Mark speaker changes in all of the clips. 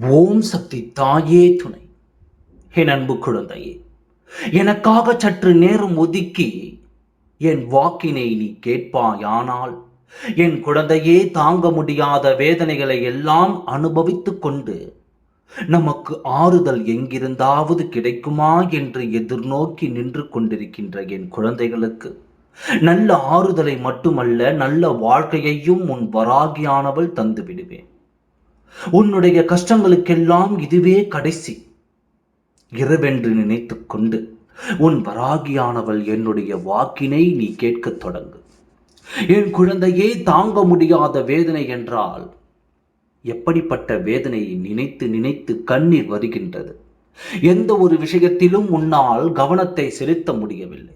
Speaker 1: ஓம் சக்தி தாயே துணை. என் அன்பு குழந்தையே எனக்காக சற்று நேரம் ஒதுக்கி என் வாக்கினை நீ கேட்பாயானால் என் குழந்தையே தாங்க முடியாத வேதனைகளை எல்லாம் அனுபவித்து கொண்டு நமக்கு ஆறுதல் எங்கிருந்தாவது கிடைக்குமா என்று எதிர்நோக்கி நின்று கொண்டிருக்கின்ற என் குழந்தைகளுக்கு நல்ல ஆறுதலை மட்டுமல்ல நல்ல வாழ்க்கையையும் உன் வராகியானவள் தந்து விடுவேன் உன்னுடைய கஷ்டங்களுக்கெல்லாம் இதுவே கடைசி. இரவென்று நினைத்து கொண்டு உன் வராகியானவள் என்னுடைய வாக்கினை நீ கேட்கத் தொடங்கு. என் குழந்தையே தாங்க முடியாத வேதனை என்றால் எப்படிப்பட்ட வேதனையை நினைத்து நினைத்து கண்ணீர் வருகின்றது? எந்த ஒரு விஷயத்திலும் உன்னால் கவனத்தை செலுத்த முடியவில்லை.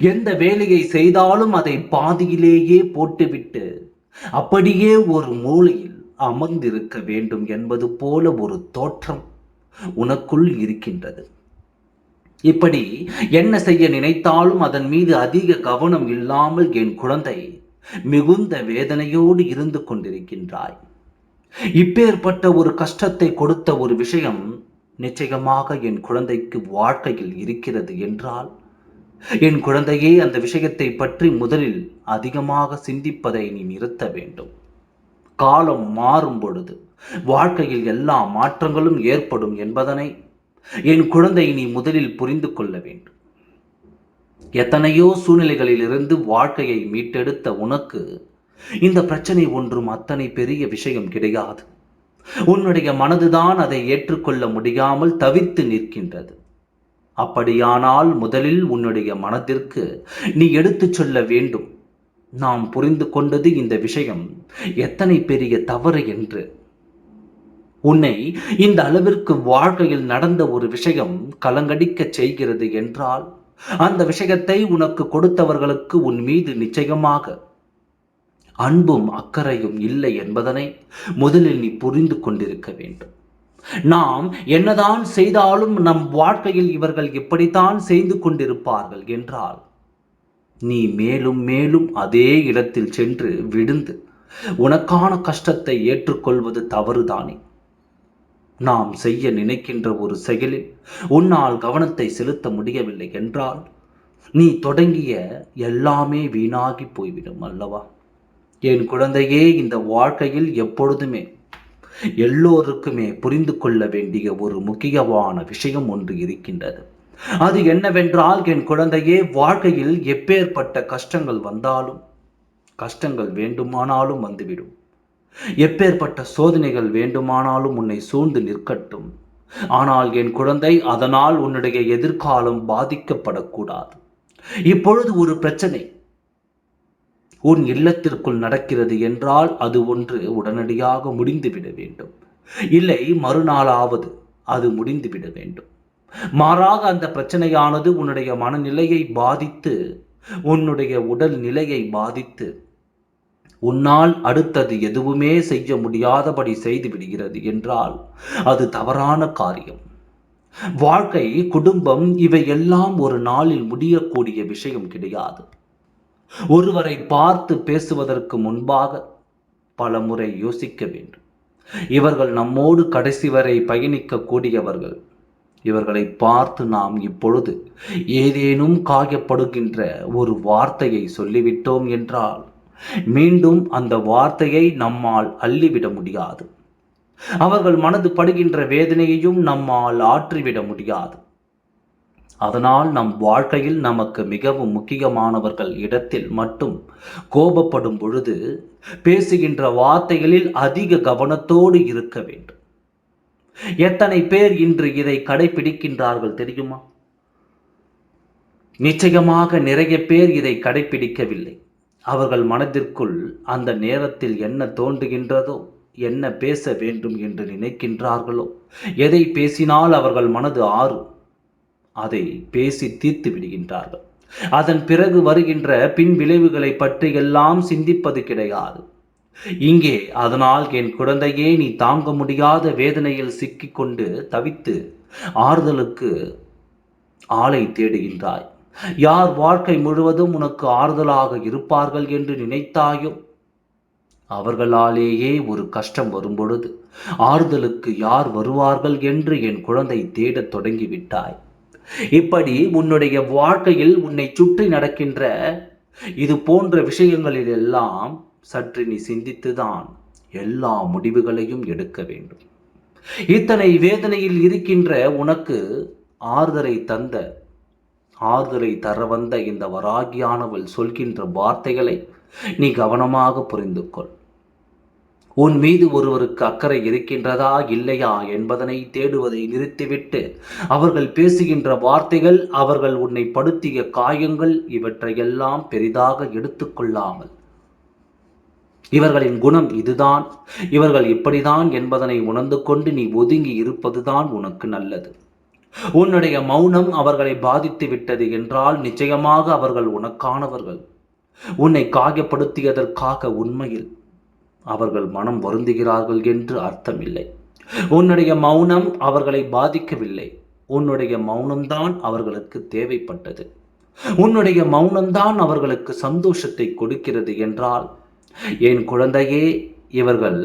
Speaker 1: எந்த வேலையை செய்தாலும் அதை பாதியிலேயே போட்டுவிட்டு அப்படியே ஒரு மூலையில் அமர்ந்திருக்க வேண்டும் என்பது போல ஒரு தோற்றம் உனக்குள் இருக்கின்றது. இப்படி என்ன செய்ய நினைத்தாலும் அதன் மீது அதிக கவனம் இல்லாமல் என் குழந்தை மிகுந்த வேதனையோடு இருந்து கொண்டிருக்கின்றாய். இப்பேற்பட்ட ஒரு கஷ்டத்தை கொடுத்த ஒரு விஷயம் நிச்சயமாக என் குழந்தைக்கு வாழ்க்கையில் இருக்கிறது என்றால் என் குழந்தையே அந்த விஷயத்தை பற்றி முதலில் அதிகமாக சிந்திப்பதை நீ நிறுத்த வேண்டும். காலம் மாறும் பொழுது வாழ்க்கையில் எல்லா மாற்றங்களும் ஏற்படும் என்பதனை என் குழந்தை நீ முதலில் புரிந்து கொள்ள வேண்டும். எத்தனையோ சூழ்நிலைகளிலிருந்து வாழ்க்கையை மீட்டெடுத்த உனக்கு இந்த பிரச்சனை ஒன்றும் அத்தனை பெரிய விஷயம் கிடையாது. உன்னுடைய மனதுதான் அதை ஏற்றுக்கொள்ள முடியாமல் தவிர்த்து நிற்கின்றது. அப்படியானால் முதலில் உன்னுடைய மனதிற்கு நீ எடுத்துச் சொல்ல வேண்டும். நாம் புரிந்து கொண்டது இந்த விஷயம். எத்தனை பெரிய தவறு என்று. உன்னை இந்த அளவிற்கு வாழ்க்கையில் நடந்த ஒரு விஷயம் கலங்கடிக்கச் செய்கிறது என்றால் அந்த விஷயத்தை உனக்கு கொடுத்தவர்களுக்கு உன் மீது நிச்சயமாக அன்பும் அக்கறையும் இல்லை என்பதனை முதலில் நீ புரிந்து கொண்டிருக்க வேண்டும். நாம் என்னதான் செய்தாலும் நம் வாழ்க்கையில் இவர்கள் இப்படித்தான் செய்து கொண்டிருப்பார்கள் என்றால் நீ மேலும் மேலும் அதே இடத்தில் சென்று விழுந்து உனக்கான கஷ்டத்தை ஏற்றுக்கொள்வது தவறுதானே? நாம் செய்ய நினைக்கின்ற ஒரு செயலில் உன்னால் கவனத்தை செலுத்த முடியவில்லை என்றால் நீ தொடங்கிய எல்லாமே வீணாகி போய்விடும் அல்லவா? என் குழந்தையே இந்த வாழ்க்கையில் எப்பொழுதுமே எல்லோருக்குமே புரிந்து கொள்ள வேண்டிய ஒரு முக்கியமான விஷயம் ஒன்று இருக்கின்றது. அது என்னவென்றால் என் குழந்தையே வாழ்க்கையில் எப்பேற்பட்ட கஷ்டங்கள் வந்தாலும் கஷ்டங்கள் வேண்டுமானாலும் வந்துவிடும். எப்பேற்பட்ட சோதனைகள் வேண்டுமானாலும் உன்னை சூழ்ந்து நிற்கட்டும். ஆனால் என் குழந்தை அதனால் உன்னுடைய எதிர்காலம் பாதிக்கப்படக்கூடாது. இப்பொழுது ஒரு பிரச்சனை. உன் இல்லத்திற்குள் நடக்கிறது என்றால் அது ஒன்று உடனடியாக முடிந்துவிட வேண்டும். இல்லை மறுநாளாவது அது முடிந்துவிட வேண்டும். மாறாக அந்த பிரச்சனையானது உன்னுடைய மனநிலையை பாதித்து உன்னுடைய உடல் நிலையை பாதித்து உன்னால் அடுத்தது எதுவுமே செய்ய முடியாதபடி செய்து விடுகிறது என்றால் அது தவறான காரியம். வாழ்க்கை குடும்பம் இவை எல்லாம் ஒரு நாளில் முடியக்கூடிய விஷயம் கிடையாது. ஒருவரை பார்த்து பேசுவதற்கு முன்பாக பல முறை யோசிக்க வேண்டும். இவர்கள் நம்மோடு கடைசி வரை பயணிக்கக்கூடியவர்கள் இவர்களை பார்த்து நாம் இப்பொழுது ஏதேனும் காயப்படுகின்ற ஒரு வார்த்தையை சொல்லிவிட்டோம் என்றால் மீண்டும் அந்த வார்த்தையை நம்மால் அள்ளிவிட முடியாது. அவர்கள் மனது படுகின்ற வேதனையையும் நம்மால் ஆற்றிவிட முடியாது. அதனால் நம் வாழ்க்கையில் நமக்கு மிகவும் முக்கியமானவர்கள் இடத்தில் மட்டும் கோபப்படும் பொழுது பேசுகின்ற வார்த்தைகளில் அதிக கவனத்தோடு இருக்க வேண்டும். எத்தனை பேர் இன்று இதை கடைபிடிக்கின்றார்கள் தெரியுமா? நிச்சயமாக நிறைய பேர் இதை கடைபிடிக்கவில்லை அவர்கள் மனதிற்குள் அந்த நேரத்தில் என்ன தோன்றுகின்றதோ என்ன பேச வேண்டும் என்று நினைக்கின்றார்களோ எதை பேசினால் அவர்கள் மனது ஆறும் அதை பேசி தீர்த்து விடுகின்றார்கள். அதன் பிறகு வருகின்ற பின் விளைவுகளை பற்றி எல்லாம் சிந்திப்பது கிடையாது. இங்கே அதனால் என் குழந்தையே நீ தாங்க முடியாத வேதனையில் சிக்கிக்கொண்டு தவித்து ஆறுதலுக்கு ஆளை தேடுகின்றாய். யார் வாழ்க்கை முழுவதும் உனக்கு ஆறுதலாக இருப்பார்கள் என்று நினைத்தாயோ? அவர்களாலேயே ஒரு கஷ்டம் வரும்பொழுது ஆறுதலுக்கு யார் வருவார்கள் என்று என் குழந்தை தேடத் தொடங்கிவிட்டாய். இப்படி உன்னுடைய வாழ்க்கையில் உன்னை சுற்றி நடக்கின்ற இது போன்ற விஷயங்களில் எல்லாம் சற்று நீ சிந்தித்துதான் எல்லா முடிவுகளையும் எடுக்க வேண்டும். இத்தனை வேதனையில் இருக்கின்ற உனக்கு ஆறுதலை தந்த ஆறுதலை தர வந்த இந்த வராகியானவள் சொல்கின்ற வார்த்தைகளை நீ கவனமாக புரிந்து கொள் உன் மீது ஒருவருக்கு அக்கறை இருக்கின்றதா இல்லையா என்பதனை தேடுவதை நிறுத்திவிட்டு அவர்கள் பேசுகின்ற வார்த்தைகள் அவர்கள் உன்னை படுத்திய காயங்கள் இவற்றையெல்லாம் பெரிதாக எடுத்துக்கொள்ளாமல் இவர்களின் குணம் இதுதான். இவர்கள் இப்படிதான் என்பதனை உணர்ந்து கொண்டு நீ ஒதுங்கி இருப்பதுதான் உனக்கு நல்லது. உன்னுடைய மௌனம் அவர்களை பாதித்து விட்டது என்றால் நிச்சயமாக அவர்கள் உனக்கானவர்கள். உன்னை காயப்படுத்தியதற்காக உண்மையில் அவர்கள் மனம் வருந்துகிறார்கள் என்று அர்த்தமில்லை. உன்னுடைய மௌனம் அவர்களை பாதிக்கவில்லை. உன்னுடைய மௌனம்தான் அவர்களுக்கு தேவைப்பட்டது. உன்னுடைய மௌனம்தான் அவர்களுக்கு சந்தோஷத்தை கொடுக்கிறது என்றால் என் குழந்தையே இவர்கள்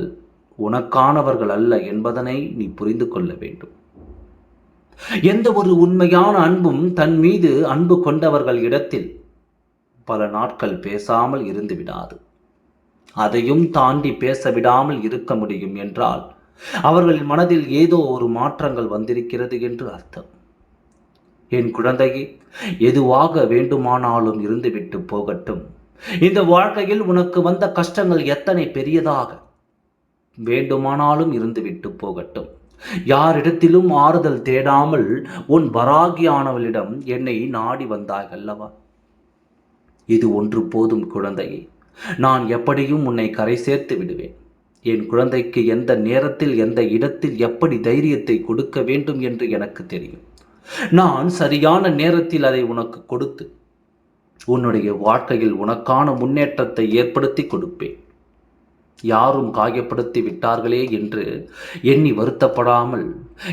Speaker 1: உனக்கானவர்கள் அல்ல என்பதனை நீ புரிந்து கொள்ள வேண்டும். எந்த ஒரு உண்மையான அன்பும் தன் மீது அன்பு கொண்டவர்கள் இடத்தில் பல நாட்கள் பேசாமல் இருந்து விடாது. அதையும் தாண்டி பேச விடாமல் இருக்க முடியும் என்றால் அவர்களின் மனதில் ஏதோ ஒரு மாற்றங்கள் வந்திருக்கிறது என்று அர்த்தம். என் குழந்தையே எதுவாக வேண்டுமானாலும் இருந்துவிட்டு போகட்டும். இந்த வாழ்க்கையில் உனக்கு வந்த கஷ்டங்கள் எத்தனை பெரியதாக? வேண்டுமானாலும் இருந்துவிட்டு போகட்டும். யாரிடத்திலும் ஆறுதல் தேடாமல் உன் வராகியானவளிடம் என்னை நாடி வந்தாய் அல்லவா இது ஒன்று போதும் குழந்தையே. நான் எப்படியும் உன்னை கரை சேர்த்து விடுவேன். என் குழந்தைக்கு எந்த நேரத்தில் எந்த இடத்தில் எப்படி தைரியத்தை கொடுக்க வேண்டும் என்று எனக்கு தெரியும். நான் சரியான நேரத்தில் அதை உனக்கு கொடுத்து உன்னுடைய வாழ்க்கையில் உனக்கான முன்னேற்றத்தை ஏற்படுத்தி கொடுப்பேன். யாரும் காயப்படுத்தி விட்டார்களே என்று எண்ணி வருத்தப்படாமல்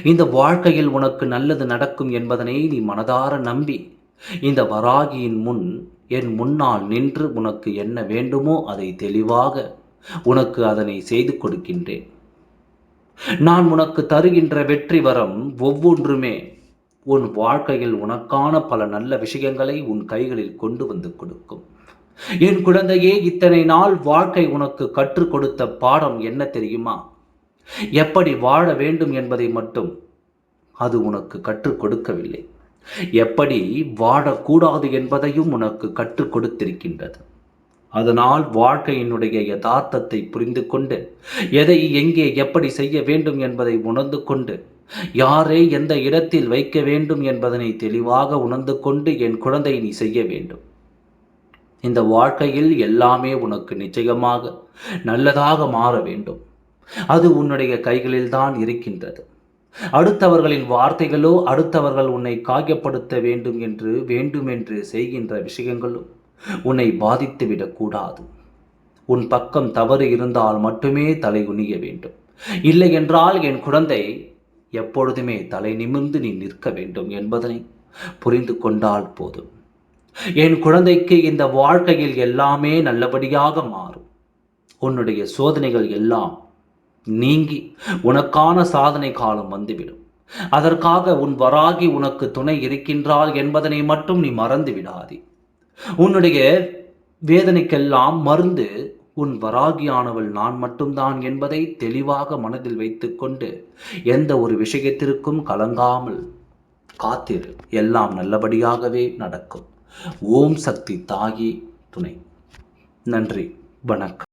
Speaker 1: இந்த வாழ்க்கையில் உனக்கு நல்லது நடக்கும் என்பதனை நீ மனதார நம்பி இந்த வராகியின் முன் என் முன்னால் நின்று உனக்கு என்ன வேண்டுமோ அதை தெளிவாக உனக்கு அதனை செய்து கொடுக்கின்றேன். நான் உனக்கு தருகின்ற வெற்றி வரம் ஒவ்வொன்றுமே உன் வாழ்க்கையில் உனக்கான பல நல்ல விஷயங்களை உன் கைகளில் கொண்டு வந்து கொடுக்கும். என் குழந்தையே இத்தனை நாள் வாழ்க்கை உனக்கு கற்றுக் கொடுத்த பாடம் என்ன தெரியுமா? எப்படி வாழ வேண்டும் என்பதை மட்டும் அது உனக்கு கற்றுக் கொடுக்கவில்லை. எப்படி வாழக்கூடாது என்பதையும் உனக்கு கற்றுக் கொடுத்திருக்கின்றது. அதனால் வாழ்க்கையினுடைய யதார்த்தத்தை புரிந்து கொண்டு எதை எங்கே எப்படி செய்ய வேண்டும் என்பதை உணர்ந்து கொண்டு யாரை எந்த இடத்தில் வைக்க வேண்டும் என்பதனை தெளிவாக உணர்ந்து கொண்டு என் குழந்தை நீ செய்ய வேண்டும். இந்த வாழ்க்கையில் எல்லாமே உனக்கு நிச்சயமாக நல்லதாக மாற வேண்டும். அது உன்னுடைய கைகளில்தான் இருக்கின்றது. அடுத்தவர்களின் வார்த்தைகளோ அடுத்தவர்கள் உன்னை காயப்படுத்த வேண்டும் என்று வேண்டுமென்று செய்கின்ற விஷயங்களும் உன்னை பாதித்து விடக்கூடாது உன் பக்கம் தவறு இருந்தால் மட்டுமே தலை குனிய வேண்டும். இல்லை என்றால் என் குழந்தை எப்பொழுதுமே தலை நிமிர்ந்து நீ நிற்க வேண்டும் என்பதனை புரிந்து கொண்டால் போதும். என் குழந்தைக்கு இந்த வாழ்க்கையில் எல்லாமே நல்லபடியாக மாறும். உன்னுடைய சோதனைகள் எல்லாம் நீங்கி உனக்கான சாதனை காலம் வந்துவிடும். அதற்காக உன் வராகி உனக்கு துணை இருக்கின்றாள் என்பதனை மட்டும் நீ மறந்து விடாதே. உன்னுடைய வேதனைக்கெல்லாம் மருந்து உன் வராகியானவள் நான் மட்டும்தான் என்பதை தெளிவாக மனதில் வைத்துக்கொண்டு எந்த ஒரு விஷயத்திற்கும் கலங்காமல் காத்திரு. எல்லாம் நல்லபடியாகவே நடக்கும். ஓம் சக்தி தாகி துணை. நன்றி. வணக்கம்.